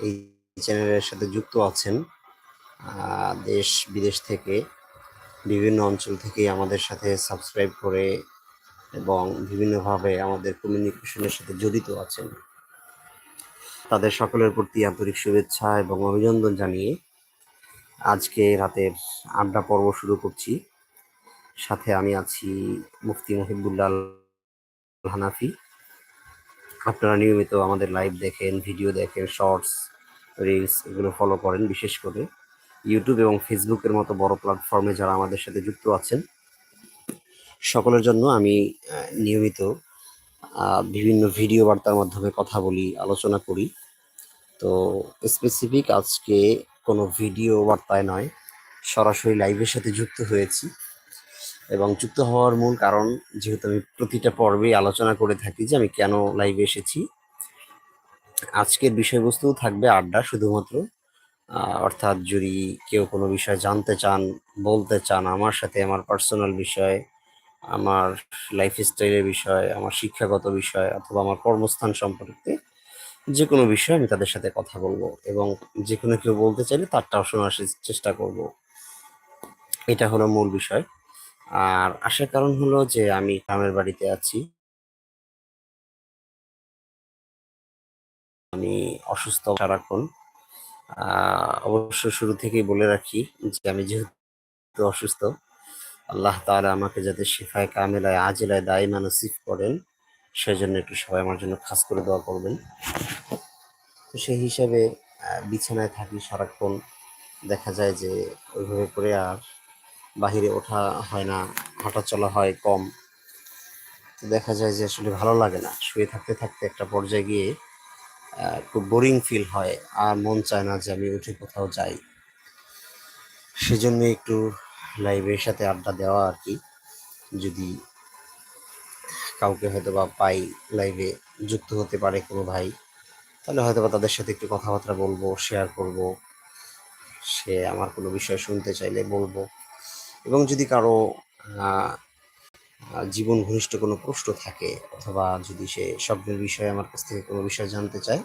এই চ্যানেলের সাথে যুক্ত আছেন দেশ, বিদেশ থেকে, বিভিন্ন অঞ্চল থেকে আমাদের সাথে সাবস্ক্রাইব করে এবং বিভিন্নভাবে আমাদের কমিউনিকেশনের সাথে জড়িত আছেন। তাদের সকলের প্রতি আন্তরিক শুভেচ্ছা এবং অভিনন্দন জানিয়ে আজকে রাতের আড্ডা পর্ব শুরু করছি। সাথে আমি আছি মুফতি মহিবুল্লাহ হানাফি। আপনারা নিয়মিত আমাদের লাইভ দেখেন ভিডিও দেখেন শর্টস রিলস এগুলো ফলো করেন বিশেষ করে। ইউটিউব এবং ফেসবুকের মতো বড় প্ল্যাটফর্মে যারা আমাদের সাথে যুক্ত আছেন, সকলের জন্য আমি নিয়মিত বিভিন্ন ভিডিও বার্তার মাধ্যমে কথা বলি, আলোচনা করি। তো স্পেসিফিক আজকে কোনো ভিডিও বার্তায় নয়, সরাসরি লাইভের সাথে যুক্ত হয়েছি। এবং যুক্ত হওয়ার মূল কারণ, যেহেতু আমি প্রতিটা পর্বে আলোচনা করে থাকি যে আমি কেন লাইভে এসেছি। আজকের বিষয়বস্তু থাকবে আড্ডা শুধুমাত্র। অর্থাৎ যদি কেউ কোনো বিষয় জানতে চান, বলতে চান, আমার সাথে আমার পার্সোনাল বিষয়, আমার লাইফ স্টাইলের বিষয়, আমার শিক্ষাগত বিষয়, অথবা আমার কর্মস্থান সম্পর্কে যে কোনো বিষয়ে আমি তাদের সাথে কথা বলব এবং যে কোনো কেউ বলতে চাইলে তারটাও শোনার চেষ্টা করব। এটা হলো মূল বিষয়। আর আসার কারণ হলো যে আমি গ্রামের বাড়িতে আছি। আমি অসুস্থ সারাক্ষণ। অবশ্য শুরু থেকেই বলে রাখি যে আমি যেহেতু অসুস্থ, আল্লাহ তাআলা আমাকে যাতে শিফায় কামেলায়, আজিলায় দায়ী মানসিফ করেন, সেজন্য একটু সবাই আমার জন্য খাস করে দোয়া করবেন। তো সেই হিসাবে বিছানায় থাকি সারাক্ষণ। দেখা যায় যে ওইভাবে করে আর বাহিরে ওঠা হয় না, হাঁটা চলা হয় কম। তো দেখা যায় যে আসলে ভালো লাগে না। শুয়ে থাকতে থাকতে একটা পর্যায়ে গিয়ে খুব বোরিং ফিল হয় আর মন চায় না যে আমি উঠে কোথাও যাই। সেজন্য একটু লাইভের সাথে আড্ডা দেওয়া আর কি। যদি কাউকে হয়তো বা পাই লাইভে যুক্ত হতে পারে কোনো ভাই, তাহলে হয়তো বা তাদের সাথে একটু কথাবার্তা বলব শেয়ার করব। সে আমার কোনো বিষয় শুনতে চাইলে বলব। এবং যদি কারও জীবন ঘনিষ্ঠ কোনো প্রশ্ন থাকে অথবা যদি সে স্বপ্নের বিষয়ে আমার কাছ থেকে কোনো বিষয় জানতে চায়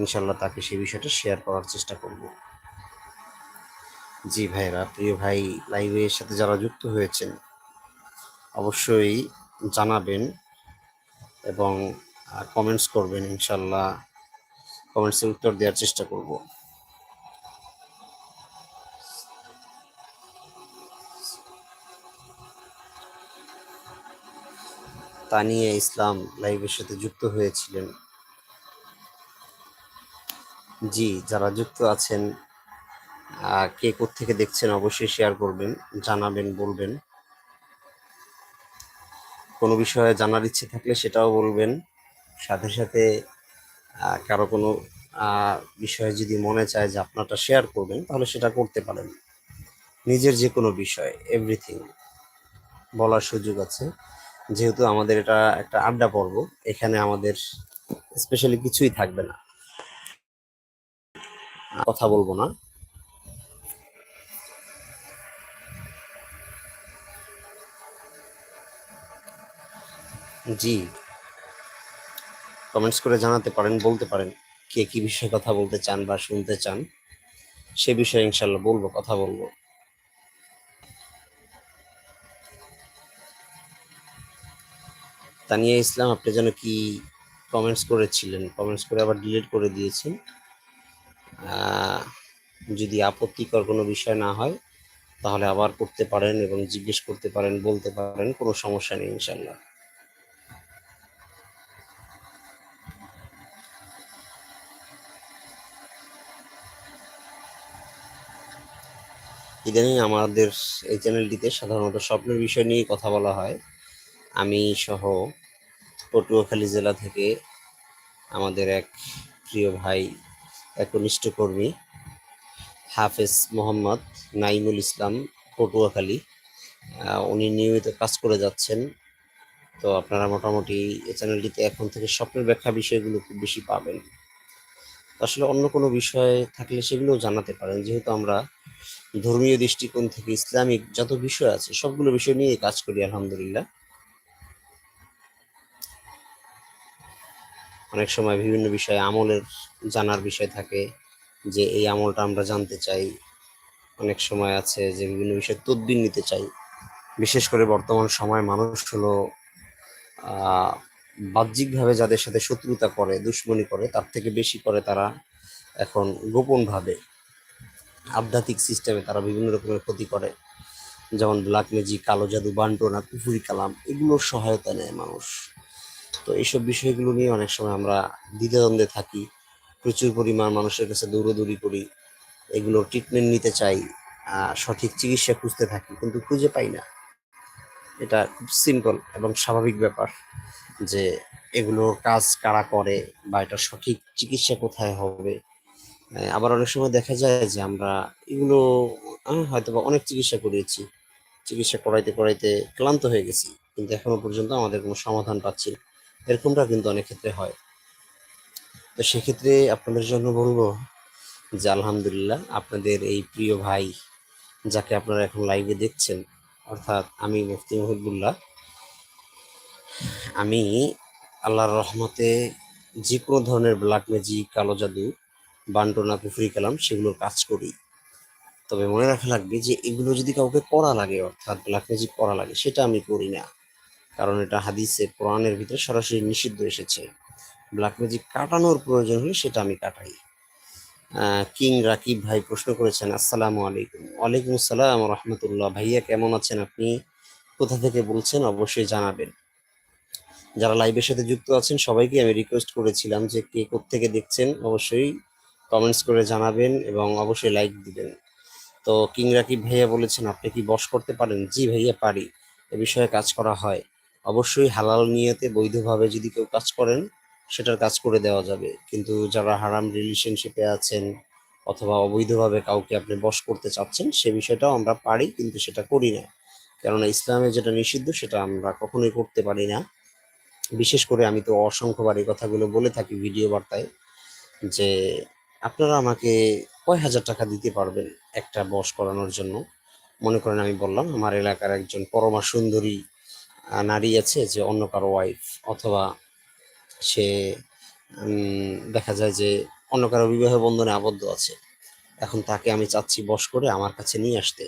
ইনশাল্লাহ তাকে সেই বিষয়টা শেয়ার করার চেষ্টা করব। জি ভাইরা প্রিয় ভাই লাইভের সাথে যারা যুক্ত হয়েছেন, অবশ্যই জানাবেন এবং কমেন্টস করবেন ইনশাল্লাহ কমেন্টসের উত্তর দেওয়ার চেষ্টা করব। তানিয়া ইসলাম লাইভের সাথে যুক্ত হয়েছিলেন। জি, যারা যুক্ত আছেন কে থেকে দেখছেন অবশ্যই শেয়ার করবেন, জানাবেন, বলবেন। কোনো বিষয়ে জানার ইচ্ছে থাকলে সেটাও বলবেন। সাথে সাথে কারও কোনো বিষয়ে যদি মনে চায় যে আপনারটা শেয়ার করবেন, তাহলে সেটা করতে পারেন। নিজের যে কোনো বিষয় এভরিথিং বলার সুযোগ আছে। যেহেতু আমাদের এটা একটা আড্ডা পর্ব, এখানে আমাদের স্পেশালি কিছুই থাকবে না। কথা বলব না। জি। কমেন্টস করে জানাতে পারেন, বলতে পারেন কে কি বিষয়ে কথা বলতে চান বা শুনতে চান। সে বিষয়ে ইনশাল্লাহ বলব, কথা বলব। তানিয়া ইসলাম, আপনি যেন কি কমেন্টস করেছিলেন? কমেন্টস করে আবার ডিলিট করে দিয়েছেন। যদি আপত্তিকর কোনো বিষয় না হয়, তাহলে আবার করতে পারেন এবং জিজ্ঞেস করতে পারেন, বলতে পারেন, কোনো সমস্যা নেই ইনশাল্লাহ ইদানিং আমাদের এই চ্যানেলটিতে সাধারণত স্বপ্নের বিষয় নিয়ে কথা বলা হয়। আমি সহ পটুয়াখালী জেলা থেকে আমাদের এক প্রিয় ভাই একনিষ্ঠ কর্মী, হাফেজ মোহাম্মদ নাইমুল ইসলাম পটুয়াখালী। উনি নিয়মিত কাজ করে যাচ্ছেন। তো আপনারা মোটামুটি এই চ্যানেলটিতে এখন থেকে স্বপ্নের ব্যাখ্যা বিষয়গুলো খুব বেশি পাবেন। আসলে অন্য কোনো বিষয় থাকলে সেগুলোও জানাতে পারেন। যেহেতু আমরা ধর্মীয় দৃষ্টিকোণ থেকে ইসলামিক যত বিষয় আছে, সবগুলো বিষয় নিয়ে কাজ করি, আলহামদুলিল্লাহ। অনেক সময় বিভিন্ন বিষয়ে আমলের জানার বিষয় থাকে যে এই আমলটা আমরা জানতে চাই। অনেক সময় আছে যে বিভিন্ন বিষয়ে তদবির নিতে চাই। বিশেষ করে বর্তমান সময় মানুষ হলো বাহ্যিকভাবে যাদের সাথে শত্রুতা করে, দুশ্মনী করে, তার থেকে বেশি করে তারা এখন গোপনভাবে আধ্যাত্মিক সিস্টেমে তারা বিভিন্ন রকমের ক্ষতি করে। যেমন ব্ল্যাক ম্যাজিক, কালো জাদু বান্টনা কুফুরি, কালাম, এগুলোর সহায়তা নেয় মানুষ। তো এইসব বিষয়গুলো নিয়ে অনেক সময় আমরা দ্বিধাদ্বন্দ্বে থাকি। প্রচুর পরিমাণ মানুষের কাছে দৌড়দৌড়ি করি এগুলোর ট্রিটমেন্ট নিতে চাই সঠিক চিকিৎসা খুঁজতে থাকি, কিন্তু খুঁজে পাই না। এটা খুব সিম্পল এবং স্বাভাবিক ব্যাপার যে এগুলোর কাজ কারা করে বা এটা সঠিক চিকিৎসা কোথায় হবে। আবার অনেক সময় দেখা যায় যে আমরা এগুলো হয়তো বা অনেক চিকিৎসা করিয়েছি, চিকিৎসা করাইতে করাইতে ক্লান্ত হয়ে গেছি, কিন্তু এখনও পর্যন্ত আমাদের কোনো সমাধান পাচ্ছি না। এরকমটা কিন্তু অনেক ক্ষেত্রে হয়। তো সেক্ষেত্রে আপনাদের জন্য বলব যে, আলহামদুলিল্লাহ আপনাদের এই প্রিয় ভাই যাকে আপনারা এখন লাইভে দেখছেন, অর্থাৎ আমি মুফতি মহিবুল্লাহ, আমি আল্লাহর রহমতে যে কোনো ধরনের ব্ল্যাক ম্যাজিক কালো জাদু, বান্টনা, কুফরি, কালাম সেগুলোর কাজ করি। তবে মনে রাখা লাগবে যে, এগুলো যদি কাউকে করা লাগে, অর্থাৎ ব্ল্যাক ম্যাজিক করা লাগে, সেটা আমি করি না। কারণ এটা হাদিসে কোরআনের ভিতরে সরাসরি নিষিদ্ধ এসেছে। ব্ল্যাক ম্যাজিক কাটানোর প্রয়োজন হলে সেটা আমি কাটাই। কিং রাকিব ভাই প্রশ্ন করেছেন, আসসালামু আলাইকুম। ওয়ালাইকুম আসসালাম রহমতুল্লাহ। ভাইয়া, কেমন আছেন আপনি? কোথা থেকে বলছেন? অবশ্যই জানাবেন। যারা লাইভের সাথে যুক্ত আছেন, সবাইকে আমি রিকোয়েস্ট করেছিলাম যে কে থেকে দেখছেন, অবশ্যই কমেন্টস করে জানাবেন এবং অবশ্যই লাইক দিবেন। তো কিং রাকিব ভাইয়া বলেছেন, আপনি কি বশ করতে পারেন? জি ভাইয়া, পারি। এ বিষয়ে কাজ করা হয়। অবশ্যই হালাল নিয়েতে বৈধভাবে যদি কেউ কাজ করেন, সেটার কাজ করে দেওয়া যাবে। কিন্তু যারা হারাম রিলেশনশিপে আছেন অথবা অবৈধভাবে কাউকে আপনি বশ করতে চাচ্ছেন, সে বিষয়টাও আমরা পারি, কিন্তু সেটা করি না। কেননা ইসলামে যেটা নিষিদ্ধ, সেটা আমরা কখনোই করতে পারি না। বিশেষ করে আমি তো অসংখ্যবার এই কথাগুলো বলে থাকি ভিডিও বার্তায়, যে আপনারা আমাকে কয় হাজার টাকা দিতে পারবেন একটা বস করানোর জন্য? মনে করেন আমি বললাম, আমার এলাকার একজন পরমা সুন্দরী নারী আছে যে অন্য কারও ওয়াইফ অথবা সে দেখা যায় যে অন্য কারও বিবাহ বন্ধনে আবদ্ধ আছে। এখন তাকে আমি চাচ্ছি বস করে আমার কাছে নিয়ে আসতে।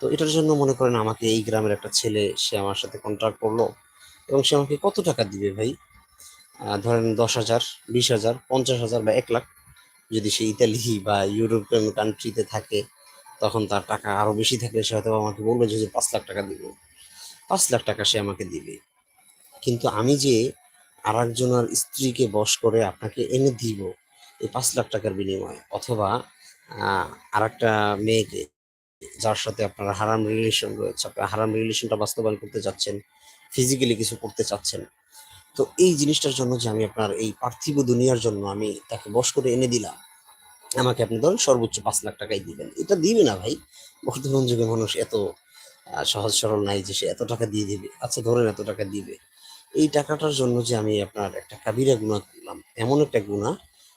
তো এটার জন্য মনে করেন আমাকে এই গ্রামের একটা ছেলে, সে আমার সাথে কন্ট্রাক্ট করল এবং সে আমাকে কত টাকা দিবে ভাই? ধরেন দশ হাজার, বিশ হাজার, পঞ্চাশ হাজার বা এক লাখ। যদি সে ইতালি বা ইউরোপিয়ান কান্ট্রিতে থাকে, তখন তার টাকা আরও বেশি থাকলে সে হয়তো আমাকে বলবে যে পাঁচ লাখ টাকা দিব। পাঁচ লাখ টাকা সে আমাকে দিবে। কিন্তু আমি যে আর একজনের স্ত্রীকে বশ করে আপনাকে এনে দিব এই পাঁচ লাখ টাকার বিনিময়ে, অথবা আর একটা মেয়েকে যার সাথে আপনার হারাম রিলেশন রয়েছে, আপনার হারাম রিলেশনটা বাস্তবায়ন করতে চাচ্ছেন ফিজিক্যালি কিছু করতে চাচ্ছেন, তো এই জিনিসটার জন্য যে আমি আপনার এই পার্থিব দুনিয়ার জন্য আমি তাকে বশ করে এনে দিলাম, আমাকে আপনি ধরেন সর্বোচ্চ পাঁচ লাখ টাকাই দিবেন। এটা দিবে না ভাই, বর্তমান যুগে মানুষ এত সহজ সরল নাই যে সে এত টাকা দিয়ে দিবে আচ্ছা ধরেন এত টাকা দিবে। এই টাকাটার জন্য যে আমি আপনার একটা কাবিরা গুণা করলাম, এমন একটা গুণা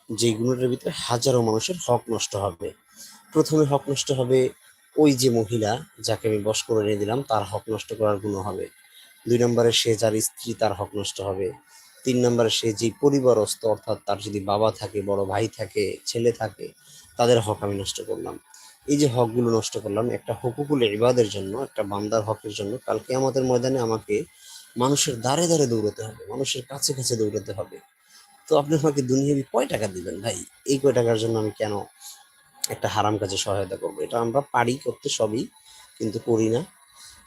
যে গুণাটার ভিতরে হাজারো মানুষের হক নষ্ট হবে। প্রথমে হক নষ্ট হবে ওই যে মহিলা যাকে আমি বশ করে এনে দিলাম, তার হক নষ্ট করার গুণ হবে। দুই নম্বরে সে যার স্ত্রী, তার হক নষ্ট হবে। তিন নম্বরে সে যে পরিবারস্থ, অর্থাৎ তার যদি বাবা থাকে, বড় ভাই থাকে, ছেলে থাকে, তাদের হক আমি নষ্ট করলাম। এই যে হকগুলো নষ্ট করলাম, একটা হকুকুল ইবাদের জন্য, একটা বান্দার হকের জন্য কালকে আমাদের ময়দানে আমাকে মানুষের দ্বারে দ্বারে দৌড়াতে হবে, মানুষের কাছে কাছে দৌড়াতে হবে। তো আপনি আমাকে দুনিয়াবি কয় টাকা দিবেন ভাই? এই কয় টাকার জন্য আমি কেন একটা হারাম কাজে সহায়তা করব? এটা আমরা পারি, করতে সবই, কিন্তু করি না।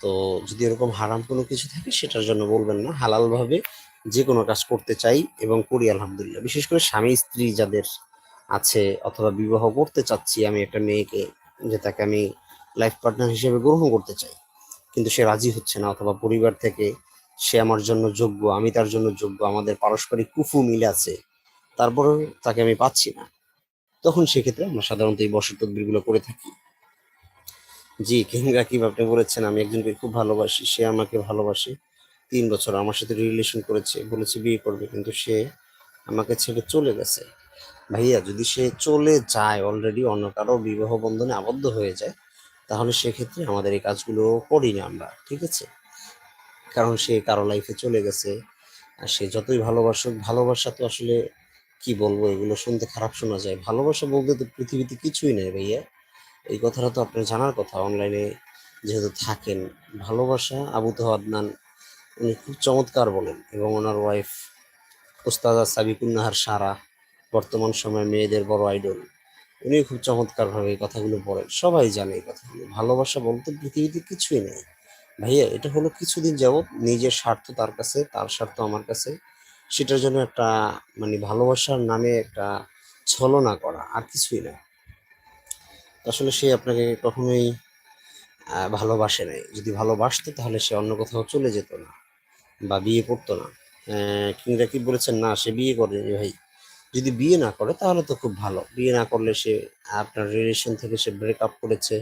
তো যদি এরকম হারাম কোনো কিছু থাকে, সেটার জন্য বলবেন না। হালালভাবে যে কোনো কাজ করতে চাই এবং করি, আলহামদুলিল্লাহ। বিশেষ করে স্বামী, স্ত্রী যাদের আছে অথবা বিবাহ করতে চাচ্ছি আমি একটা মেয়েকে যে তাকে আমি লাইফ পার্টনার হিসেবে গ্রহণ করতে চাই। কিন্তু সে রাজি হচ্ছে না অথবা পরিবার থেকে সে আমার জন্য যোগ্য, আমি তার জন্য যোগ্য, আমাদের পারস্পরিক কুফু মিলে আছে তারপরেও তাকে আমি পাচ্ছি না। তখন সেক্ষেত্রে আমরা সাধারণত এই বসত তদবিরগুলো করে থাকি। জি কিং রাকিব আপনি বলেছেন, আমি একজনকে খুব ভালোবাসি, সে আমাকে ভালোবাসে। তিন বছর আমার সাথে রিলেশন করেছে, বলেছে বিয়ে করবে, কিন্তু সে আমাকে ছেড়ে চলে গেছে। ভাইয়া, যদি সে চলে যায় অলরেডি অন্য কারও বিবাহ বন্ধনে আবদ্ধ হয়ে যায়, তাহলে সেক্ষেত্রে আমাদের এই কাজগুলো করি না আমরা, ঠিক আছে? কারণ সে কারও লাইফে চলে গেছে, আর সে যতই ভালোবাসুক, ভালোবাসা তো আসলে কি বলব, এগুলো শুনতে খারাপ শোনা যায়। ভালোবাসা বলতে তো পৃথিবীতে কিছুই নেই ভাইয়া। এই কথাটা তো আপনার জানার কথা অনলাইনে যেহেতু থাকেন, ভালোবাসা আবু তো আদনান উনি খুব চমৎকার বলেন এবং ওনার ওয়াইফ ওস্তাদা সাবিকুন্নাহার সারা বর্তমান সময়ে মেয়েদের বড় আইডল উনি খুব চমৎকারভাবে এই কথাগুলো বলেন। সবাই জানে এই কথাগুলো। ভালোবাসা বলতে পৃথিবীতে কিছুই নেই। ভাইয়া, এটা হলো কিছুদিন যাবৎ নিজের স্বার্থ তার কাছে, তার স্বার্থ আমার কাছে। সেটার জন্য একটা মানে ভালোবাসার নামে একটা ছলনা করা, আর কিছুই না। আসলে সে আপনাকে কখনোই ভালোবাসে নাই। যদি ভালোবাসতো তাহলে সে অন্য কোথাও চলে যেত না বা বিয়ে করতো না। কিংরা কি বলেছেন? না, সে বিয়ে করেনি ভাই। যদি বিয়ে না করে, তাহলে তো খুব ভালো। বিয়ে না করলে সে আপনার রিলেশন থেকে সে ব্রেকআপ করেছে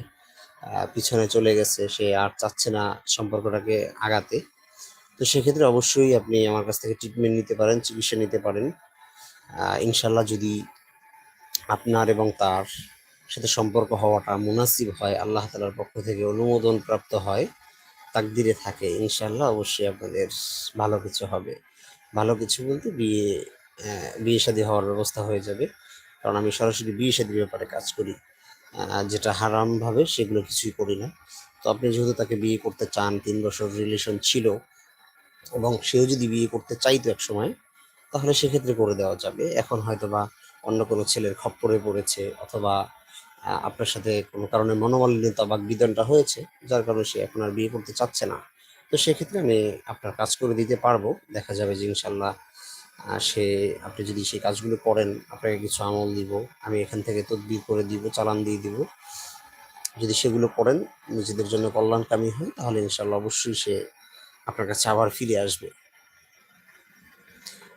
পিছনে চলে গেছে, সে আর চাচ্ছে না সম্পর্কটাকে আগাতে। তো সেক্ষেত্রে অবশ্যই আপনি আমার কাছ থেকে ট্রিটমেন্ট নিতে পারেন, চিকিৎসা নিতে পারেন। ইনশাল্লাহ যদি আপনার এবং তার সাথে সম্পর্ক হওয়াটা মুনাসিব হয়, আল্লাহ তালার পক্ষ থেকে অনুমোদন প্রাপ্ত হয়, তাকদিরে থাকে ইনশাল্লাহ অবশ্যই আপনাদের ভালো কিছু হবে। ভালো কিছু বলতে বিয়ে বিয়ে শাদী হওয়ার ব্যবস্থা হয়ে যাবে। কারণ আমি সরাসরি বিয়ে শাদীর ব্যাপারে কাজ করি। যেটা হারাম ভাবে সেগুলো কিছুই করি না। তো আপনি যেহেতু তাকে বিয়ে করতে চান, তিন বছর রিলেশন ছিল এবং সেও যদি বিয়ে করতে চাইতো এক সময় তাহলে সেক্ষেত্রে করে দেওয়া যাবে। এখন হয়তো বা অন্য কোনো ছেলের খপ্পরে পড়েছে অথবা আপনার সাথে কোনো কারণে মনোমালিন্যতা বা বিধানটা হয়েছে, যার কারণে সে এখন আর বিয়ে করতে চাচ্ছে না। তো সেক্ষেত্রে আমি আপনার কাজ করে দিতে পারব। দেখা যাবে যে ইনশাল্লাহ সে, আপনি যদি সেই কাজগুলো করেন, আপনাকে কিছু আমল দিব, আমি এখান থেকে তদবির করে দিব, চালান দিয়ে দিব। যদি সেগুলো করেন, নিজেদের জন্য কল্যাণকামী হয় তাহলে ইনশাল্লাহ অবশ্যই সে আপনার কাছে আবার ফিরে আসবে।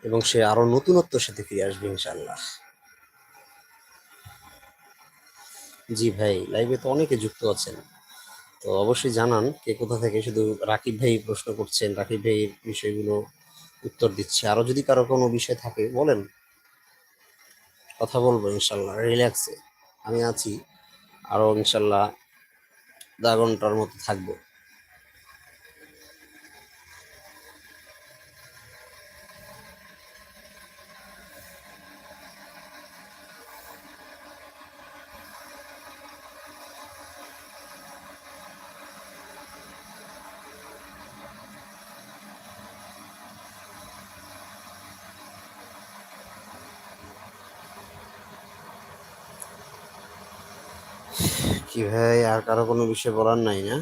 এবং সে আরও নতুনত্বের সাথে ফিরে আসবে ইনশাল্লাহ জি ভাই, লাইভে তো অনেকে যুক্ত আছেন। তো অবশ্যই জানান কে কোথা থেকে। শুধু রাকিব ভাই প্রশ্ন করছেন। রাকিব ভাই বিষয়গুলো উত্তর দিচ্ছি। আরও যদি কারও কোনো বিষয় থাকে, বলেন। কথা বলব, ইনশাল্লাহ। রিল্যাক্সে আমি আছি। আরও ইনশাল্লাহ আধা ঘণ্টার মতো থাকব। কি ভাই, আর কারও কোনো বিষয় বলার নাই না।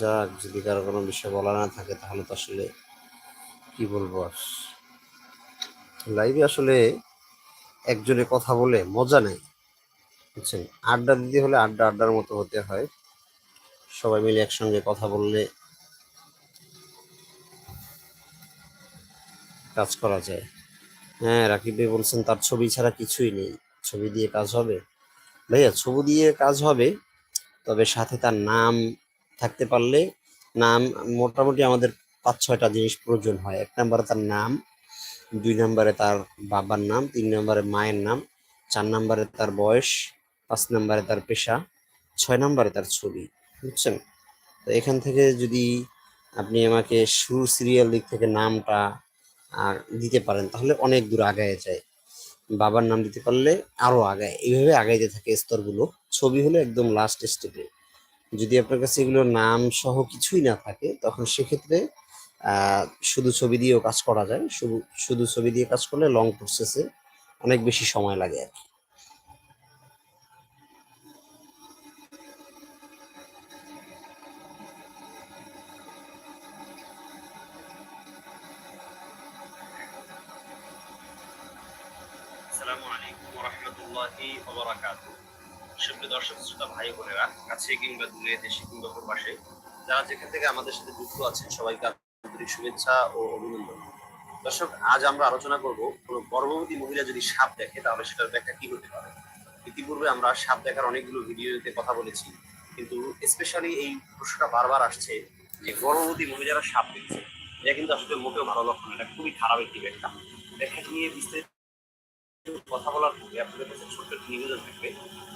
যাক, যদি কারও কোনো বিষয় বলা না থাকে, তাহলে তো আসলে কি বলব আর? লাইভে আসলে একজনে কথা বলে মজা নেই, বুঝছেন? আড্ডা দিতে হলে আড্ডা, আড্ডার মতো হতে হয়। সবাই মিলে একসঙ্গে কথা বললে কাজ করা যায়। হ্যাঁ রাকিব ভাই বলছেন, তার ছবি ছাড়া কিছুই নেই। ছবি দিয়ে কাজ হবে? ভাইয়া, ছবি দিয়ে কাজ হবে, তবে সাথে তার নাম থাকতে পারলে, নাম মোটামুটি আমাদের পাঁচ, ছয়টা জিনিস প্রয়োজন হয়। এক নম্বরে তার নাম, দুই নম্বরে তার বাবার নাম, তিন নম্বরে মায়ের নাম, চার নম্বরে তার বয়স, পাঁচ নম্বরে তার পেশা, ছয় নম্বরে তার ছবি। বুঝছেন? তো এখান থেকে যদি আপনি আমাকে শুরু সিরিয়াল দিক থেকে নামটা আর দিতে পারেন, তাহলে অনেক দূর আগায় যায়। বাবার নাম দিতে পারলে আরও আগায়। এইভাবে আগাইতে থাকে স্তরগুলো। ছবি হলো একদম লাস্ট স্টেপে যদি আপনার কাছে এগুলো নাম সহ কিছুই না থাকে, তখন সেক্ষেত্রে শুধু ছবি দিয়েও কাজ করা যায়। শুধু শুধু ছবি দিয়ে কাজ করলে লং প্রসেসে অনেক বেশি সময় লাগে আর কি। আসসালামু আলাইকুম রাহমাতুল্লাহি সুপ্রিয় দর্শক, শ্রোতা, ভাই বোনেরা, কাছে কিংবা দূরে, দেশে কিংবা যারা যেখান থেকে আমাদের সাথে যুক্ত আছেন, সবাইকে আন্তরিক শুভেচ্ছা ও অভিনন্দন। দর্শক, আজ আমরা আলোচনা করব কোনো গর্ভবতী মহিলা যদি সাপ দেখে, তাহলে সেটার ব্যাখ্যা কি হতে পারে? ইতিপূর্বে আমরা সাপ দেখার অনেকগুলো ভিডিওতে কথা বলেছি, কিন্তু স্পেশালি এই প্রশ্নটা বারবার আসছে যে গর্ভবতী মহিলারা সাপ দেখছে। এটা কিন্তু আসলে মোটেও ভালো লক্ষণ। এটা খুবই খারাপ একটি ব্যাখ্যা। ব্যাখ্যা নিয়ে বিস্তারিত কথা বলার পূর্বে আপনাদের কাছে ছোট্ট একটি নিবেদন থাকবে।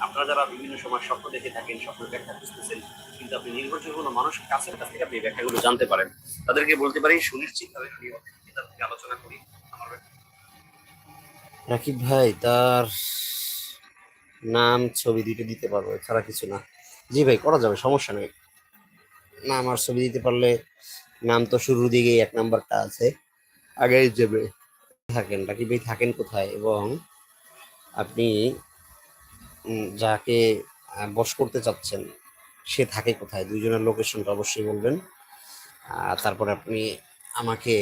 আপনারা যারা বিভিন্ন সময় স্বপ্ন দেখে থাকেন স্বপ্নের ব্যাখ্যা খুঁজতেছেন কিন্তু আপনি নির্ভরযোগ্য কোনো মানুষের কাছের কাছ থেকে আপনি ব্যাখ্যাগুলো জানতে পারেন তাদেরকে বলতে পারি সুনিশ্চিত ভাবে আমি কিতাব থেকে আলোচনা করি আমার রাকিব ভাই তার নাম ছবি দুইটা দিতে পারব এছাড়া কিছু না। জি ভাই করা যাবে সমস্যা নেই। নাম আর ছবি দিতে পারলে নাম তো শুরুর দিকেই এক নাম্বারটা আছে। আগেই যাবে। থাকেন, রাকিব ভাই থাকেন কোথায়? এবং আপনি যাকে বশ করতে চাচ্ছেন, সে থাকে কোথায়? দুইজনের লোকেশনটা অবশ্যই বলবেন। তারপরে আপনি আমাকে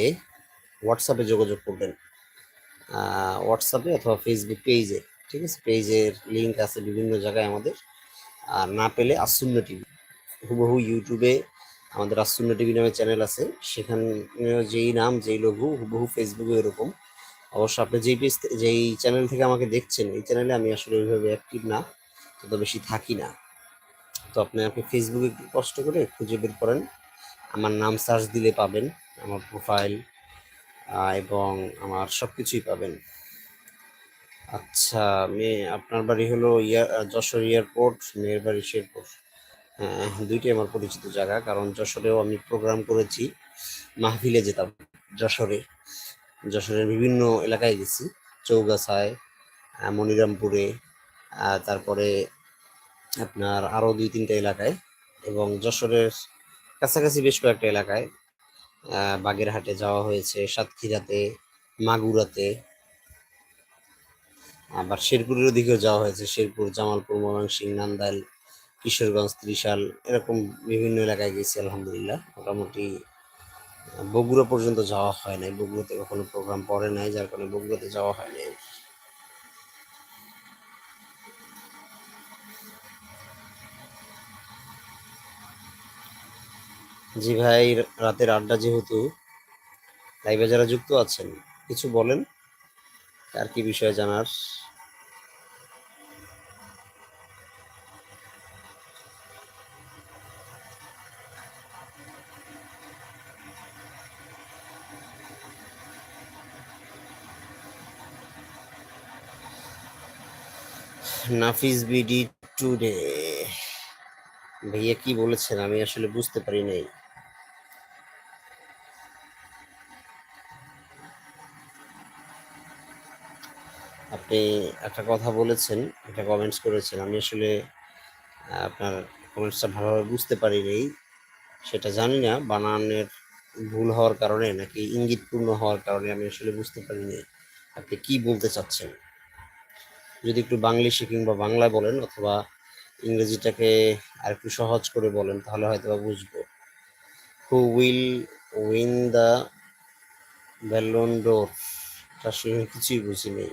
হোয়াটসঅ্যাপে যোগাযোগ করবেন। হোয়াটসঅ্যাপে অথবা ফেসবুক পেজে, ঠিক আছে? পেজের লিঙ্ক আছে বিভিন্ন জায়গায় আমাদের। আর না পেলে আসুন্ন টিভি, হুবহু ইউটিউবে আমাদের আসুন্ন টিভি নামে চ্যানেল আছে। সেখানে যেই নাম, যেই লঘু, হুবহু ফেসবুকে এরকম। অবশ্য আপনি যেই পেজ যেই চ্যানেল থেকে আমাকে দেখছেন, এই চ্যানেলে আমি আসলে ওইভাবে অ্যাক্টিভ না, তত বেশি থাকি না। তো আপনি আপনি ফেসবুকে কষ্ট করে খুঁজে বের করেন। আমার নাম সার্চ দিলে পাবেন, আমার প্রোফাইল এবং আমার সব কিছুই পাবেন। আচ্ছা মেয়ে আপনার বাড়ি হলো ইয়ার, যশোর এয়ারপোর্ট, মেয়ের বাড়ি শেরপুর। হ্যাঁ দুইটাই আমার পরিচিত জায়গা, কারণ যশোরেও আমি প্রোগ্রাম করেছি। মাহফিলে যেতাম, যশোরে। যশোরের বিভিন্ন এলাকায় গেছি। চৌগাছায় মনিরামপুরে তারপরে আপনার আরও দুই তিনটা এলাকায় এবং যশোরের কাছাকাছি বেশ কয়েকটা এলাকায় বাগেরহাটে যাওয়া হয়েছে, সাতক্ষীরাতে, মাগুরাতে, আবার শেরপুরের দিকেও যাওয়া হয়েছে, শেরপুর, জামালপুর, ময়মনসিংহ, নান্দাইল, কিশোরগঞ্জ, ত্রিশাল, এরকম বিভিন্ন এলাকায় গেছি, আলহামদুলিল্লাহ, মোটামুটি বগুড়া পর্যন্ত যাওয়া হয় নাই। বগুড়াতে কখনো প্রোগ্রাম পড়ে নাই, যার কারণে বগুড়াতে যাওয়া হয় নাই। জি ভাই, রাতের আড্ডা যেহেতু, লাইভে যারা যুক্ত আছেন, কিছু বলেন? আর কি বিষয়ে জানার? Nafis BD today. ভাইয়া কি বলেছেন? আমি আসলে বুঝতে পারি নাই। আপনি একটা কথা বলেছেন, একটা কমেন্টস করেছেন। আমি আসলে, আপনার কমেন্টসটা ভালোভাবে বুঝতে পারি নাই। সেটা জানি না, বানানের ভুল হওয়ার কারণে নাকি ইঙ্গিতপূর্ণ হওয়ার কারণে আমি আসলে বুঝতে পারি পারিনি আপনি কি বলতে চাচ্ছেন? যদি একটু বাংলিশে কিংবা বাংলায় বলেন অথবা ইংরেজিটাকে আর একটু সহজ করে বলেন, তাহলে হয়তো বুঝব। Who will win the Ballon d'Or সঙ্গে কিছুই বুঝি নেই